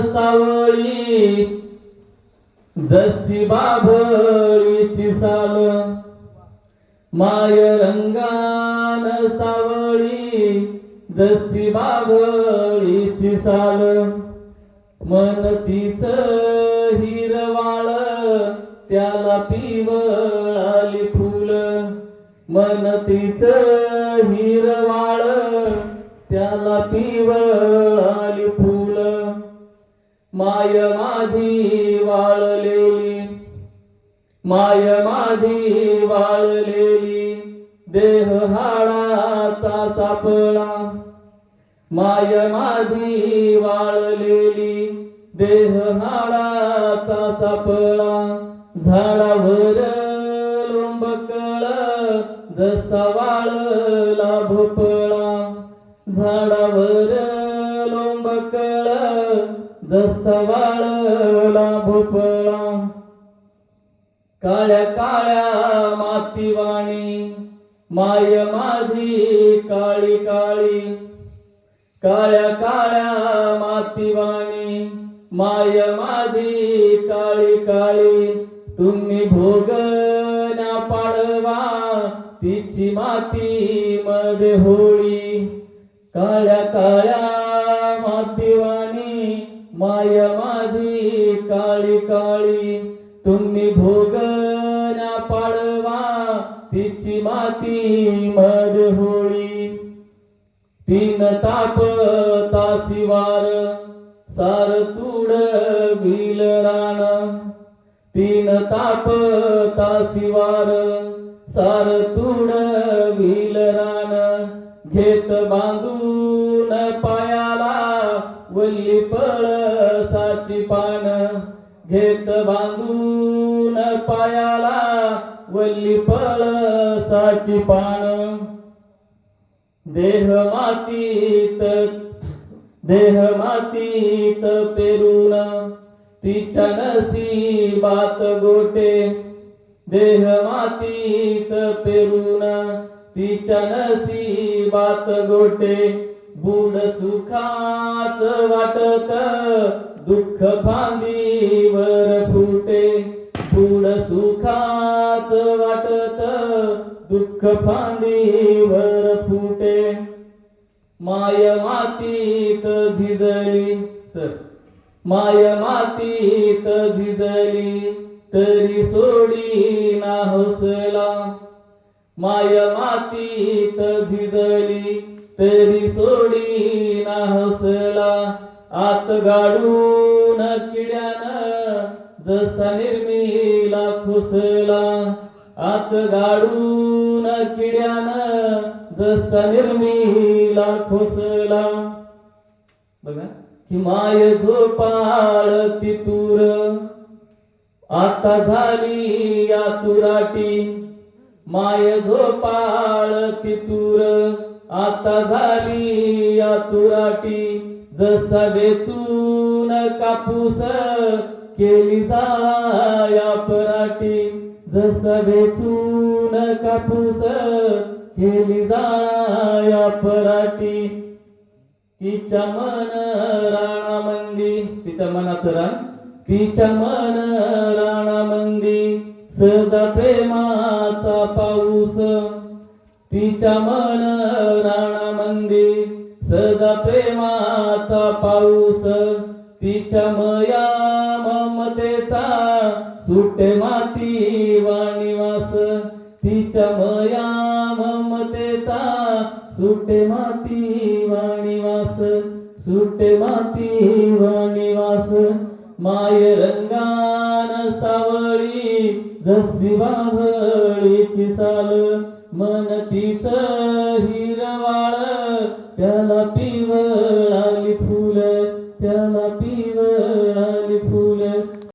सावळी जशी बाभळीची साल. माय रंगान सावळी जशी बाभळीची साल. मन तीच हिरवाळ त्याला पिवळाली फुल. मन तीच हिरवाळ त्याला पिवळ माय माझी वाळलेली माय माझी वाळलेली देह हाडाचा सापळा. माय माझी वाळलेली देह हाडाचा सापळा. झाडावर लोंबकळ जसा वाळला भोपळा. झाडावर कळ जसा वाळला भोपळा. काळ्या काळ्या मातीवाणी माय माझी काळी काळी. काळ्या काळ्या मातीवाणी माय माझी काळी काळी. तुम्ही भोगना पाडवा तिची माती मध्ये होळी. काळ्या काळ्या माय माझी काळी काळी तुम्ही भोगना पाडवा तिची माती मद होळी. तीन ताप तासिवार सार तुड बिल राण. तीन ताप तासिवार सार तुड बिल राण. घेत बांधून वल्ली पळसाची पान घेत बांधून पायाला. वल्ली पळसाची पान देह मातीत देह मातीत पेरून तिच्या नसीबात गोटे. देह मातीत पेरून तिच्या नसीबात गोटे. गुण सुखाच वाटत दुःख फांदीवर फुटे. गुण सुखाच वाटत दुःख फांदीवर फुटे. माय मातीत झिजली सर. माय मातीत झिजली तरी सोडी ना हसला. माय मातीत झिजली तरी सोडी ना हसला. आत गाडून किड्यानं जसा निर्मिला खुसला. आत गाडून किड्यानं जसा निर्मिला खुसला. बघा की माय झोपाळ तितूर. आता झाली या तुराटी. माय झोपाळ तितूर. आता झाली या तुराटी जसा वेचून कापूस केली जाया या पराटी जसा वेचून कापूस केली जाया या पराटी तिच्या मन राणा मंदी तिच्या मनाचं रान तिच्या मन राणा मंदी सदा प्रेमाचा पाऊस. तिच्या मन राणामंदी सदा प्रेमाचा पाऊस. तिच्या मया ममतेचा सुटे माती वाणिवास तिच्या मया ममतेचा सुटे माती वाणिवास सुटे माती वाणिवास माय रंगान सावळी जसी बाभळीची साल. मन तिच हिरवाळ त्याला पिवळ